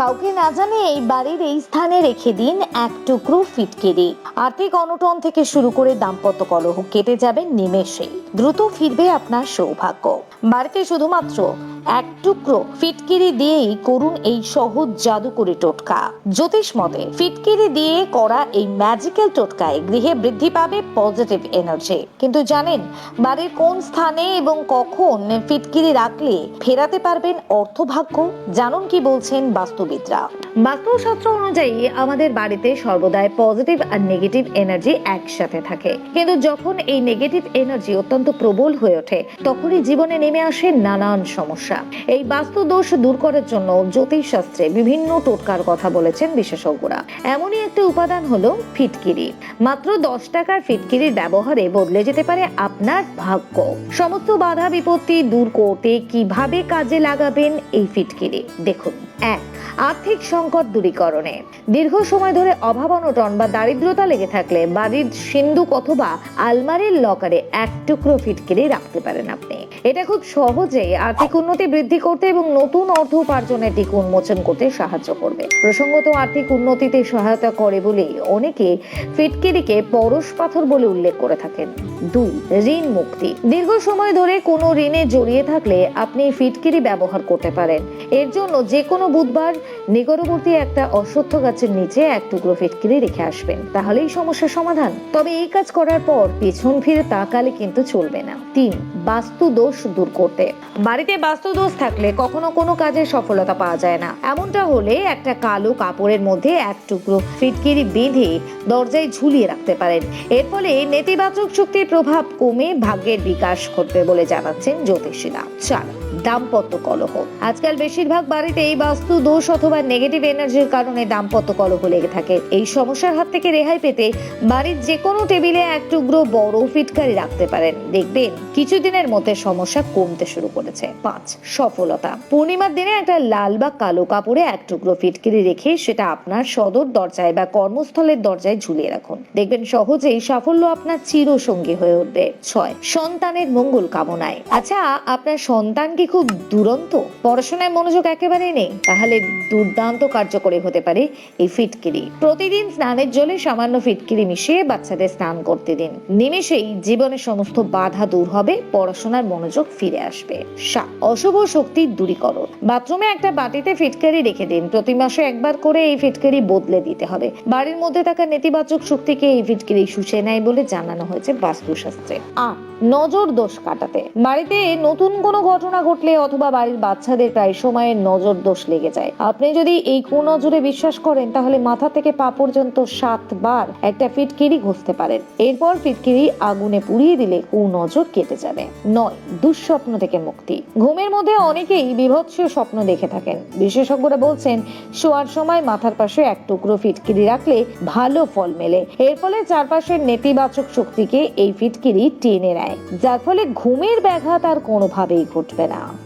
কাউকে না জানে এই বাড়ির এই স্থানে রেখে দিন এক টুকরো ফিটকিরি। আর্থিক অনটন থেকে শুরু করে দাম্পত্য কলহ কেটে যাবে নিমেষেই। দ্রুত ফিরবে আপনার সৌভাগ্য। বাড়িতে শুধুমাত্র এক টুকরো ফিটকিরি দিয়েই করুন এই সহজ জাদুকরি টোটকা। জ্যোতিষ মতে, ফিটকিরি দিয়ে করা এই ম্যাজিক্যাল টোটকায় গৃহে বৃদ্ধি পাবে পজিটিভ এনার্জি কিন্তু জানেন, বাড়ির কোন স্থানে এবং কখন ফিটকিরি রাখলে ফেরাতে পারবেন অর্থভাগ্য? জানুন কি বলছেন বাস্তুবিদরা। বাস্তুশাস্ত্র অনুযায়ী আমাদের বাড়িতে সর্বদাই পজিটিভ আর নেগেটিভ এনার্জি একসাথে থাকে। কিন্তু যখন এই নেগেটিভ এনার্জি অত্যন্ত প্রবল হয়ে ওঠে, তখনই জীবনে নেমে আসে নানান সমস্যা। এই বাস্তু দোষ দূর করার জন্য জ্যোতিষ শাস্ত্রে বিভিন্ন টোটকার কথা বলেছেন বিশেষজ্ঞরা। এমনই একটা উপাদান হলো ফিটকিরি। মাত্র দশ টাকার ফিটকিরির ব্যবহারে বদলে যেতে পারে আপনার ভাগ্য। সমস্ত বাধা বিপত্তি দূর করতে কীভাবে কাজে লাগাবেন এই ফিটকিরি? দেখুন, এক, আর্থিক সংকট দূরীকরণে। দীর্ঘ সময় ধরে অভাব, অনটন বা দারিদ্রতা লেগে থাকলে বাড়ির সিন্ধুক অথবা আলমারির লকারে এক টুকরো ফিটকিরি রাখতে পারেন আপনি। এটা খুব সহজেই আর্থিক উন্নতি বৃদ্ধি করতে এবং নতুন অর্থ উপার্জনের দিক উন্মোচন করতে সাহায্য করবে। প্রসঙ্গত, আর্থিক উন্নতিতে সহায়তা করে বলেই অনেকে ফিটকিরিকে পরশ পাথর বলে উল্লেখ করে থাকেন। দুই, ঋণ মুক্তি। দীর্ঘ সময় ধরে কোনো ঋণে জড়িয়ে থাকলে আপনি ফিটকিরি ব্যবহার করতে পারেন। এর জন্য যে কোনো বুধবার নিকটবর্তী একটা অশ্বত্থ গাছের নিচে এক টুকরো ফিটকিরি রেখে আসবেন। তাহলেই সমস্যার সমাধান। তবে এই কাজ করার পর পেছন ফিরে তাকালে কিন্তু চলবে না। তিন বাস্তু দোষ দূর করতে বাড়িতে বাস্তু দোষ থাকলে কখনো কোনো কাজে সফলতা পাওয়া যায় না। এমনটা হলে একটা কালো কাপড়ের মধ্যে এক টুকরো ফিটকিরি বেঁধে দরজায় ঝুলিয়ে রাখতে পারেন। এর ফলে নেতিবাচক শক্তির প্রভাব কমে ভাগ্যের বিকাশ ঘটবে বলে জানাচ্ছেন জ্যোতিষীরা। চার দাম্পত্য কলহ। আজকাল বেশিরভাগ বাড়িতে এই বাস্তু, দোষ অথবা নেগেটিভ এনার্জির কারণে দাম্পত্য কলহ লেগে থাকে। এই সমস্যার হাত থেকে রেহাই পেতে বাড়ির যে কোনো টেবিলে এক টুকরো বড় ফিটকারি রাখতে পারেন। দেখবেন কিছুদিনের মধ্যে সমস্যা কমতে শুরু করেছে। পাঁচ, সফলতা। পূর্ণিমার দিনে একটা লাল বা কালো কাপড়ে এক টুকরো ফিটকিরি রেখে সেটা আপনার সদর দরজায় বা কর্মস্থলের দরজায় ঝুলিয়ে রাখুন। দেখবেন সহজেই সাফল্য আপনার চিরসঙ্গী হয়ে উঠবে। ছয়, সন্তানের মঙ্গল কামনায়। আচ্ছা আপনার সন্তান খুব দুরন্ত। পড়াশোনায় মনোযোগ একেবারেই নেই। তাহলে দুর্দান্ত কার্যকরী হতে পারে এই ফিটকিরি। প্রতিদিন স্নানের জলে সামান্য ফিটকিরি মিশিয়ে বাচ্চাদের স্নান করতে দিন। নিমেষেই জীবনের সমস্ত বাধা দূর হবে, পড়াশোনার মনোযোগ ফিরে আসবে। অশুভ শক্তির দূরীকরণ। বাথরুমে একটা বাটিতে ফিটকারি রেখে দিন। প্রতি মাসে একবার করে এই ফিটকারি বদলে দিতে হবে। বাড়ির মধ্যে থাকা নেতিবাচক শক্তিকে এই ফিটকারি শুষে নেয় বলে জানানো হয়েছে বাস্তুশাস্ত্রে। আট নজর দোষ কাটাতে। বাড়িতে নতুন কোনো ঘটনা ঘটলে অথবা বাড়ির বাচ্চাদের প্রায় সময় নজর দোষ লেগে যায়। আপনি যদি এই কুনজরে বিশ্বাস করেন, তাহলে মাথা থেকে পা পর্যন্ত সাতবার একটা ফিটকিরি ঘষতে পারেন। এরপর ফিটকিরি আগুনে পুড়িয়ে দিলে কুনজর কেটে যাবে। নয়, দুঃস্বপ্ন থেকে মুক্তি। ঘুমের মধ্যে অনেকেই বিভৎস স্বপ্ন দেখে থাকেন। বিশেষজ্ঞরা বলছেন, শোয়ার সময় মাথার পাশে এক টুকরো ফিটকিরি রাখলে ভালো ফল মেলে। এর ফলে চারপাশের নেতিবাচক শক্তিকে এই ফিটকিরি টেনে নেয়। যার ফলে ঘুমের ব্যাঘাত আর কোনোভাবেই ঘটবে না। now.